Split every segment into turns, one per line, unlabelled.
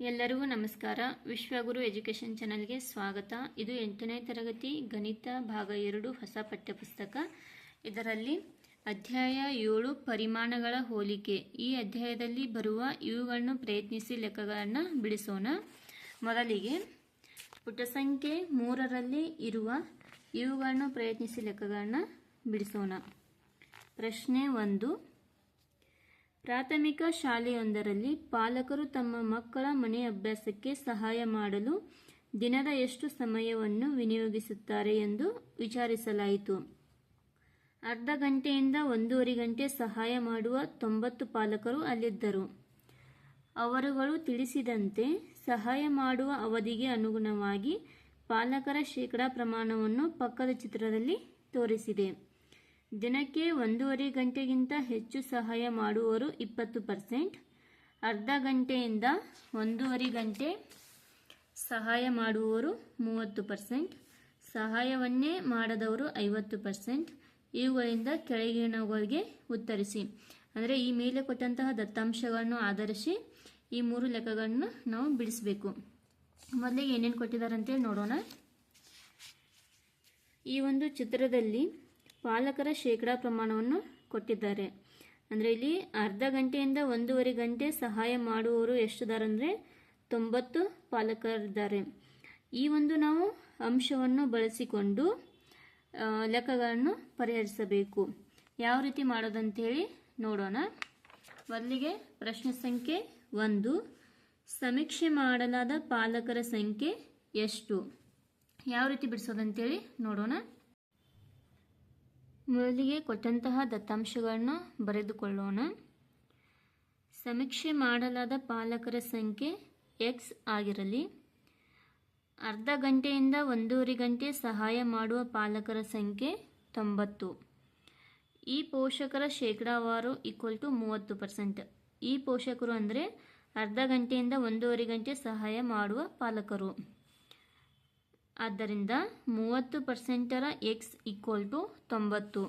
ಎಲ್ಲರಿಗೂ ನಮಸ್ಕಾರ. ವಿಶ್ವಗುರು ಎಜುಕೇಷನ್ ಚಾನಲ್ಗೆ ಸ್ವಾಗತ. ಇದು ಎಂಟನೇ ತರಗತಿ ಗಣಿತ ಭಾಗ ಎರಡು ಹೊಸ ಪಠ್ಯಪುಸ್ತಕ. ಇದರಲ್ಲಿ ಅಧ್ಯಾಯ ಏಳು ಪರಿಮಾಣಗಳ ಹೋಲಿಕೆ. ಈ ಅಧ್ಯಾಯದಲ್ಲಿ ಬರುವ ಇವುಗಳನ್ನು ಪ್ರಯತ್ನಿಸಿ ಲೆಕ್ಕಗಳನ್ನು ಬಿಡಿಸೋಣ. ಮೊದಲಿಗೆ ಪುಟ ಸಂಖ್ಯೆ ಮೂರರಲ್ಲಿ ಇರುವ ಇವುಗಳನ್ನು ಪ್ರಯತ್ನಿಸಿ ಲೆಕ್ಕಗಳನ್ನು ಬಿಡಿಸೋಣ. ಪ್ರಶ್ನೆ ಒಂದು. ಪ್ರಾಥಮಿಕ ಶಾಲೆಯೊಂದರಲ್ಲಿ ಪಾಲಕರು ತಮ್ಮ ಮಕ್ಕಳ ಮನೆ ಅಭ್ಯಾಸಕ್ಕೆ ಸಹಾಯ ಮಾಡಲು ದಿನದ ಎಷ್ಟು ಸಮಯವನ್ನು ವಿನಿಯೋಗಿಸುತ್ತಾರೆ ಎಂದು ವಿಚಾರಿಸಲಾಯಿತು. ಅರ್ಧ ಗಂಟೆಯಿಂದ ಒಂದೂವರೆ ಗಂಟೆ ಸಹಾಯ ಮಾಡುವ ತೊಂಬತ್ತು ಪಾಲಕರು ಅಲ್ಲಿದ್ದರು. ಅವರುಗಳು ತಿಳಿಸಿದಂತೆ ಸಹಾಯ ಮಾಡುವ ಅವಧಿಗೆ ಅನುಗುಣವಾಗಿ ಪಾಲಕರ ಶೇಕಡಾ ಪ್ರಮಾಣವನ್ನು ಪಕ್ಕದ ಚಿತ್ರದಲ್ಲಿ ತೋರಿಸಿದೆ. ದಿನಕ್ಕೆ ಒಂದೂವರೆ ಗಂಟೆಗಿಂತ ಹೆಚ್ಚು ಸಹಾಯ ಮಾಡುವವರು ಇಪ್ಪತ್ತು ಪರ್ಸೆಂಟ್. ಅರ್ಧ ಗಂಟೆಯಿಂದ ಒಂದೂವರೆ ಗಂಟೆ ಸಹಾಯ ಮಾಡುವವರು ಮೂವತ್ತು ಪರ್ಸೆಂಟ್. ಸಹಾಯವನ್ನೇ ಮಾಡದವರು ಐವತ್ತು ಪರ್ಸೆಂಟ್. ಇವುಗಳಿಂದ ಕೆಳಗಿನವರಿಗೆ ಉತ್ತರಿಸಿ. ಅಂದರೆ ಈ ಮೇಲೆ ಕೊಟ್ಟಂತಹ ದತ್ತಾಂಶಗಳನ್ನು ಆಧರಿಸಿ ಈ ಮೂರು ಲೆಕ್ಕಗಳನ್ನು ನಾವು ಬಿಡಿಸಬೇಕು. ಮೊದಲಿಗೆ ಏನೇನು ಕೊಟ್ಟಿದ್ದಾರೆ ಅಂತೇಳಿ ನೋಡೋಣ. ಈ ಒಂದು ಚಿತ್ರದಲ್ಲಿ ಪಾಲಕರ ಶೇಕಡಾ ಪ್ರಮಾಣವನ್ನು ಕೊಟ್ಟಿದ್ದಾರೆ. ಅಂದರೆ ಇಲ್ಲಿ ಅರ್ಧ ಗಂಟೆಯಿಂದ ಒಂದೂವರೆ ಗಂಟೆ ಸಹಾಯ ಮಾಡುವವರು ಎಷ್ಟಿದ್ದಾರೆ ಅಂದರೆ ತೊಂಬತ್ತು ಪಾಲಕರಿದ್ದಾರೆ. ಈ ಒಂದು ನಾವು ಅಂಶವನ್ನು ಬಳಸಿಕೊಂಡು ಲೆಕ್ಕಗಳನ್ನು ಪರಿಹರಿಸಬೇಕು. ಯಾವ ರೀತಿ ಮಾಡೋದಂತೇಳಿ ನೋಡೋಣ. ಮೊದಲಿಗೆ ಪ್ರಶ್ನೆ ಸಂಖ್ಯೆ ಒಂದು. ಸಮೀಕ್ಷೆ ಮಾಡಲಾದ ಪಾಲಕರ ಸಂಖ್ಯೆ ಎಷ್ಟು? ಯಾವ ರೀತಿ ಬಿಡಿಸೋದಂತೇಳಿ ನೋಡೋಣ. ಮೊದಲಿಗೆ ಕೊಟ್ಟಂತಹ ದತ್ತಾಂಶಗಳನ್ನು ಬರೆದುಕೊಳ್ಳೋಣ. ಸಮೀಕ್ಷೆ ಮಾಡಲಾದ ಪಾಲಕರ ಸಂಖ್ಯೆ ಎಕ್ಸ್ ಆಗಿರಲಿ. ಅರ್ಧ ಗಂಟೆಯಿಂದ ಒಂದೂವರೆ ಗಂಟೆ ಸಹಾಯ ಮಾಡುವ ಪಾಲಕರ ಸಂಖ್ಯೆ ತೊಂಬತ್ತು. ಈ ಪೋಷಕರ ಶೇಕಡಾವಾರು ಈಕ್ವಲ್ ಟು ಮೂವತ್ತು ಪರ್ಸೆಂಟ್ ಈ ಪೋಷಕರು ಅಂದರೆ ಅರ್ಧ ಗಂಟೆಯಿಂದ ಒಂದೂವರೆ ಗಂಟೆ ಸಹಾಯ ಮಾಡುವ ಪಾಲಕರು. ಆದ್ದರಿಂದ ಮೂವತ್ತು ಪರ್ಸೆಂಟರ ಎಕ್ಸ್ ಈಕ್ವಲ್ ಟು ತೊಂಬತ್ತು.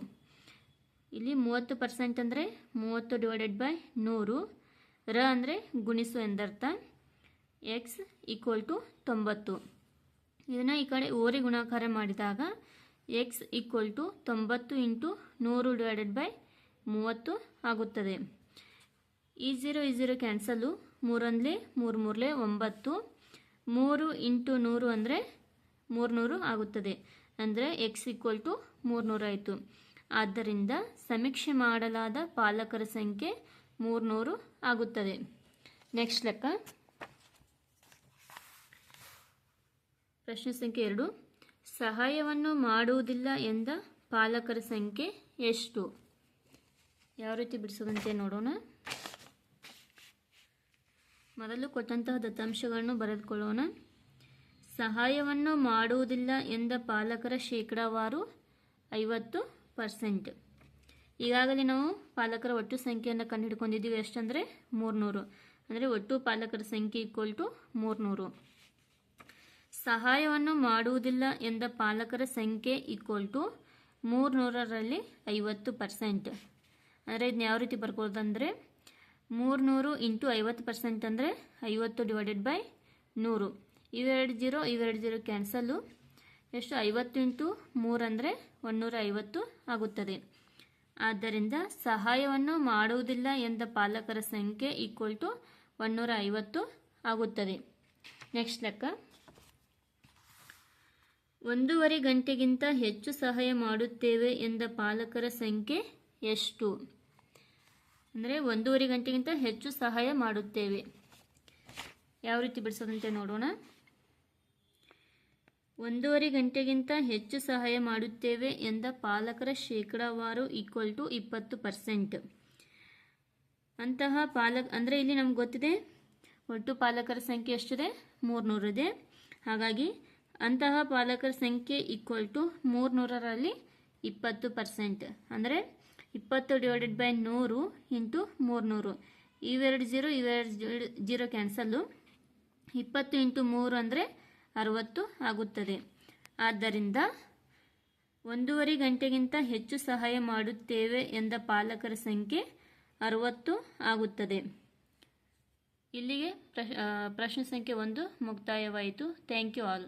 ಇಲ್ಲಿ ಮೂವತ್ತು ಪರ್ಸೆಂಟ್ ಅಂದರೆ ಮೂವತ್ತು ಡಿವೈಡೆಡ್ ಬೈ ನೂರು. ರ ಅಂದರೆ ಗುಣಿಸು ಎಂದರ್ಥ. ಎಕ್ಸ್ ಈಕ್ವಲ್ ಟು ತೊಂಬತ್ತು. ಇದನ್ನು ಈ ಕಡೆ ಓರಿ ಗುಣಾಕಾರ ಮಾಡಿದಾಗ ಎಕ್ಸ್ ಈಕ್ವಲ್ ಟು ತೊಂಬತ್ತು ಇಂಟು ನೂರು ಡಿವೈಡೆಡ್ ಬೈ ಮೂವತ್ತು ಆಗುತ್ತದೆ. ಈ ಝೀರೋ ಈ ಝೀರೋ ಕ್ಯಾನ್ಸಲು ಮೂರೊಂದಲೇ ಮೂರು ಮೂರಲೇ ಒಂಬತ್ತು. ಮೂರು ಇಂಟು ನೂರು ಅಂದರೆ ಮೂರುನೂರು ಆಗುತ್ತದೆ. ಅಂದರೆ ಎಕ್ಸ್ ಈಕ್ವಲ್ ಟು ಮೂರುನೂರು ಆಯಿತು. ಆದ್ದರಿಂದ ಸಮೀಕ್ಷೆ ಮಾಡಲಾದ ಪಾಲಕರ ಸಂಖ್ಯೆ ಮೂರುನೂರು ಆಗುತ್ತದೆ. ನೆಕ್ಸ್ಟ್ ಲೆಕ್ಕ. ಪ್ರಶ್ನೆ ಸಂಖ್ಯೆ ಎರಡು. ಸಹಾಯವನ್ನು ಮಾಡುವುದಿಲ್ಲ ಎಂದ ಪಾಲಕರ ಸಂಖ್ಯೆ ಎಷ್ಟು? ಯಾವ ರೀತಿ ಬಿಡಿಸೋದಂತೆ ನೋಡೋಣ. ಮೊದಲು ಕೊಟ್ಟಂತಹ ದತ್ತಾಂಶಗಳನ್ನು ಬರೆದುಕೊಳ್ಳೋಣ. ಸಹಾಯವನ್ನು ಮಾಡುವುದಿಲ್ಲ ಎಂದ ಪಾಲಕರ ಶೇಕಡಾವಾರು ಐವತ್ತು ಪರ್ಸೆಂಟ್. ಈಗಾಗಲೇ ನಾವು ಪಾಲಕರ ಒಟ್ಟು ಸಂಖ್ಯೆಯನ್ನು ಕಂಡುಹಿಡ್ಕೊಂಡಿದ್ದೀವಿ. ಎಷ್ಟಂದರೆ? ಮೂರ್ನೂರು. ಅಂದರೆ ಒಟ್ಟು ಪಾಲಕರ ಸಂಖ್ಯೆ ಈಕ್ವಲ್ ಟು ಮೂರುನೂರು. ಸಹಾಯವನ್ನು ಮಾಡುವುದಿಲ್ಲ ಎಂದ ಪಾಲಕರ ಸಂಖ್ಯೆ ಈಕ್ವಲ್ ಟು ಮೂರ್ನೂರರಲ್ಲಿ ಐವತ್ತು ಪರ್ಸೆಂಟ್. ಅಂದರೆ ಇದನ್ನ ಯಾವ ರೀತಿ ಬರ್ಕೋದಂದರೆ ಮೂರ್ನೂರು ಇಂಟು ಐವತ್ತು ಪರ್ಸೆಂಟ್ ಅಂದರೆ ಐವತ್ತು ಡಿವೈಡೆಡ್ ಬೈ ನೂರು. ಇವೆರಡು ಜೀರೋ ಇವೆರಡು ಜೀರೋ ಕ್ಯಾನ್ಸಲ್ಲು. ಎಷ್ಟು? ಐವತ್ತು ಇಂಟು ಮೂರು ಅಂದರೆ ಒಂನ್ನೂರ ಐವತ್ತು ಆಗುತ್ತದೆ. ಆದ್ದರಿಂದ ಸಹಾಯವನ್ನು ಮಾಡುವುದಿಲ್ಲ ಎಂದ ಪಾಲಕರ ಸಂಖ್ಯೆ ಈಕ್ವಲ್ ಟು ಒಂನ್ನೂರ ಐವತ್ತು ಆಗುತ್ತದೆ. ನೆಕ್ಸ್ಟ್ ಲೆಕ್ಕ. ಒಂದೂವರೆ ಗಂಟೆಗಿಂತ ಹೆಚ್ಚು ಸಹಾಯ ಮಾಡುತ್ತೇವೆ ಎಂದ ಪಾಲಕರ ಸಂಖ್ಯೆ ಎಷ್ಟು? ಅಂದರೆ ಒಂದೂವರೆ ಗಂಟೆಗಿಂತ ಹೆಚ್ಚು ಸಹಾಯ ಮಾಡುತ್ತೇವೆ. ಯಾವ ರೀತಿ ಬಿಡಿಸೋದಂತೆ ನೋಡೋಣ. ಒಂದೂವರೆ ಗಂಟೆಗಿಂತ ಹೆಚ್ಚು ಸಹಾಯ ಮಾಡುತ್ತೇವೆ ಎಂದ ಪಾಲಕರ ಶೇಕಡಾವಾರು ಈಕ್ವಲ್ ಟು ಇಪ್ಪತ್ತು ಪರ್ಸೆಂಟ್ ಅಂತಹ ಪಾಲಕ್, ಅಂದರೆ ಇಲ್ಲಿ ನಮ್ಗೆ ಗೊತ್ತಿದೆ, ಒಟ್ಟು ಪಾಲಕರ ಸಂಖ್ಯೆ ಎಷ್ಟಿದೆ? ಮೂರುನೂರಿದೆ. ಹಾಗಾಗಿ ಅಂತಹ ಪಾಲಕರ ಸಂಖ್ಯೆ ಈಕ್ವಲ್ ಟು ಮೂರ್ನೂರರಲ್ಲಿ ಇಪ್ಪತ್ತು ಪರ್ಸೆಂಟ್ ಅಂದರೆ ಇಪ್ಪತ್ತು ಡಿವೈಡೆಡ್ ಬೈ ನೂರು ಇಂಟು ಮೂರ್ನೂರು. ಇವೆರಡು ಜೀರೋ ಇವೆರಡು ಜೀರೋ ಕ್ಯಾನ್ಸಲ್ಲು ಇಪ್ಪತ್ತು ಇಂಟು ಮೂರು ಅಂದರೆ ಅರವತ್ತು ಆಗುತ್ತದೆ. ಆದ್ದರಿಂದ ಒಂದೂವರೆ ಗಂಟೆಗಿಂತ ಹೆಚ್ಚು ಸಹಾಯ ಮಾಡುತ್ತೇವೆ ಎಂದ ಪಾಲಕರ ಸಂಖ್ಯೆ ಅರವತ್ತು ಆಗುತ್ತದೆ. ಇಲ್ಲಿಗೆ ಪ್ರಶ್ ಪ್ರಶ್ನೆ ಸಂಖ್ಯೆ ಒಂದು ಮುಕ್ತಾಯವಾಯಿತು. Thank you all